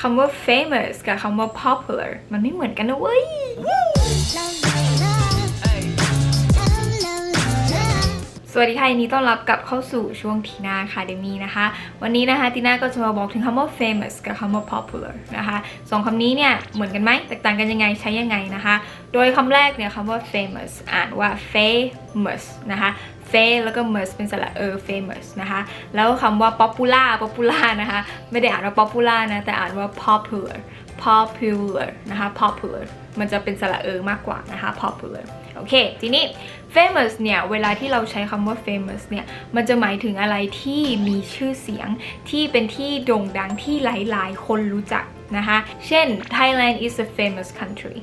คำว่า famous กับคำว่า popular มันไม่เหมือนกันนะเว้ย สวัสดีค่ะยินดีต้อนรับกลับเข้าสู่ช่วงทีน่าคาเดมีนะคะ วันนี้นะคะทีน่าก็จะมาบอกถึงคำว่า famous กับคำว่า popular นะคะสองคำนี้เนี่ยเหมือนกันไหมแตกต่างกันยังไงใช้ยังไงนะคะ โดยคำแรกเนี่ยคำว่า famous อ่านว่า famous นะคะ f a แล้วก็ mus เป็นสระเออ famous นะคะ แล้วคำว่า popular popular นะคะ ไม่ได้อ่านว่า popular นะ แต่อ่านว่า popular popular นะคะ popular มันจะเป็นสระเออมากกว่านะคะ popular โอเค ทีนี้ famous เนี่ย เวลาที่เราใช้คำว่า famous เนี่ย มันจะหมายถึงอะไรที่มีชื่อเสียง ที่เป็นที่โด่งดังที่หลาย ๆ คนรู้จักนะคะ เช่น Thailand is a famous country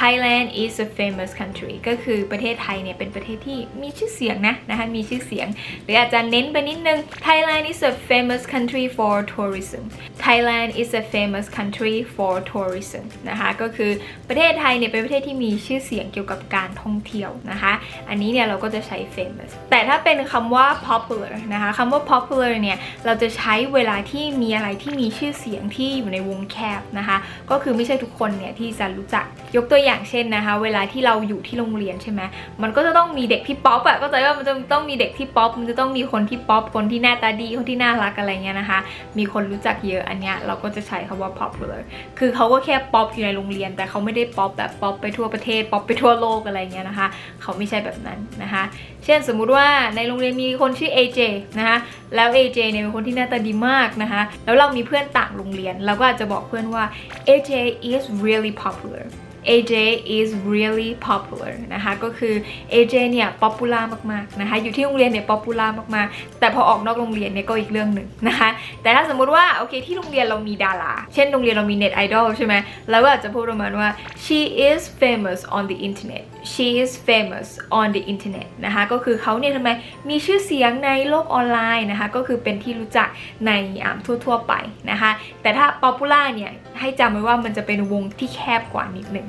Thailand is a famous country ก็คือประเทศไทยเนี่ยเป็นประเทศที่มีชื่อเสียงนะนะคะมีชื่อเสียง หรืออาจจะเน้นไปนิดนึง Thailand is a famous country for tourism Thailand is a famous country for tourism นะคะก็คือประเทศไทยเนี่ยเป็นประเทศที่มีชื่อเสียงเกี่ยวกับการท่องเที่ยวนะคะ อันนี้เนี่ยเราก็จะใช้ famous แต่ถ้าเป็นคำว่า popular นะคะคำว่า popular เนี่ยเราจะใช้เวลาที่มีอะไรที่มีชื่อเสียงที่อยู่ในวงแคบนะคะ ก็คือไม่ใช่ทุกคนเนี่ยที่จะรู้จักยกตัวอย่างเช่นนะคะ เวลาที่เราอยู่ที่โรงเรียนใช่ไหมมันก็จะต้องมีเด็กที่ป๊อปอะก็ใจว่ามันจะต้องมีเด็กที่ป๊อปมันจะต้องมีคนที่ป๊อปคนที่หน้าตาดีคนที่น่ารักอะไรเงี้ยนะคะ มีคนรู้จักเยอะอันเนี้ยเราก็จะใช้คำว่า popular คือเขาก็แค่ป๊อปอยู่ในโรงเรียน แต่เขาไม่ได้ป๊อปแบบป๊อปไปทั่วประเทศป๊อปไปทั่วโลกอะไรเงี้ยนะคะ เขาไม่ใช่แบบนั้นนะคะ เช่นสมมุติว่าในโรงเรียนมีคนชื่อ AJ นะคะแล้ว AJ เนี่ยเป็นคนที่หน้าตาดีมากนะคะ แล้วเรามีเพื่อนต่างโรงเรียนเราก็อาจจะบอกเพื่อนว่า AJ is really popular AJ is really popular นะคะก็คือ AJ เนี่ย popular มากๆนะคะอยู่ที่โรงเรียนเนี่ย popular มากๆ แต่พอออกนอกโรงเรียนเนี่ยก็อีกเรื่องหนึ่งนะคะแต่ถ้าสมมุติว่าโอเคที่โรงเรียนเรามีดารา เช่นโรงเรียนเรามี net idol ใช่ไหมเราก็อาจจะพูดประมาณว่า she is famous on the internet she is famous on the internet นะคะก็คือเขาเนี่ยทำไมมีชื่อเสียงในโลกออนไลน์นะคะก็คือเป็นที่รู้จักในอ่าทั่วๆไปนะคะแต่ถ้า popular เนี่ยให้จำไว้ว่ามันจะเป็นวงที่แคบกว่านิดหนึ่ง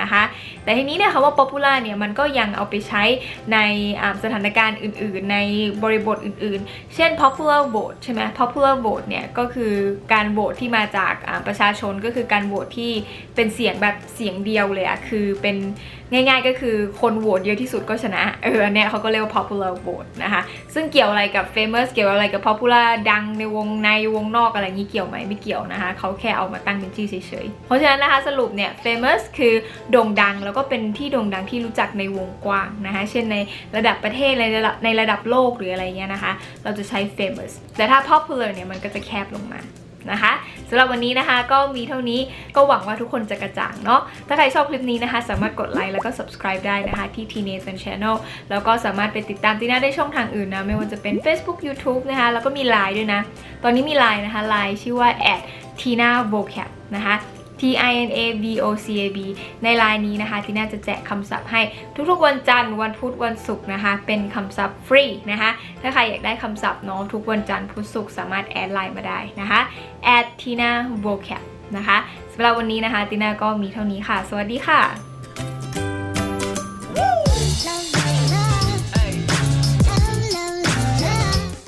นะคะ แต่ทีนี้เนี่ยคำว่า popular เนี่ยมันก็ยังเอาไปใช้ในสถานการณ์อื่น ๆ ในบริบทอื่น ๆ เช่น popular vote ใช่ไหม popular vote เนี่ยก็คือการโหวตที่มาจากประชาชนก็คือการโหวตที่เป็นเสียงแบบเสียงเดียวเลยอะคือเป็นง่ายๆก็คือคนโหวตเยอะที่สุดก็ชนะ เออเนี้ยเขาก็เรียกว่า popular vote นะคะ ซึ่งเกี่ยวอะไรกับ famous เกี่ยวอะไรกับ popular ดังในวงในวงนอกอะไรอย่างนี้เกี่ยวไหมไม่เกี่ยวนะคะ เขาแค่เอามาตั้งเป็นชื่อเฉยๆ เพราะฉะนั้นนะคะสรุปเนี่ย famous คือโด่งดัง แล้วก็เป็นที่โด่งดังที่รู้จักในวงกว้างนะคะ เช่นในระดับประเทศในระดับในระดับโลกหรืออะไรเงี้ยนะคะ เราจะใช้ famous แต่ถ้า popular เนี่ยมันก็จะแคบลงมานะคะสำหรับวันนี้นะคะก็มีเท่านี้ก็หวังว่าทุกคนจะกระจ่างเนาะถ้าใครชอบคลิปนี้นะคะ สามารถกดไลค์แล้วก็ subscribe ได้นะคะที่ t n a t h a n Channel แล้วก็สามารถไปติดตามตีน่าได้ช่องทางอื่นนะ ไม่ว่าจะเป็น Facebook YouTube นะคะ แล้วก็มี Line ด้วยนะ ตอนนี้มี Line นะคะ Line ชื่อว่า @tina vocab นะคะ T I N A V O C A B ในไลน์นี้นะคะที่น่าจะแจกคำศัพท์ให้ทุกๆวันจันทร์วันพุธวันศุกร์นะคะ เป็นคำศัพท์ฟรีนะคะ ถ้าใครอยากได้คำศัพท์เนาะทุกวันจันทร์พุธศุกร์สามารถแอดไลน์มาได้นะคะ at tina vocab นะคะสำหรับวันนี้นะคะตินาก็มีเท่านี้ค่ะ สวัสดีค่ะ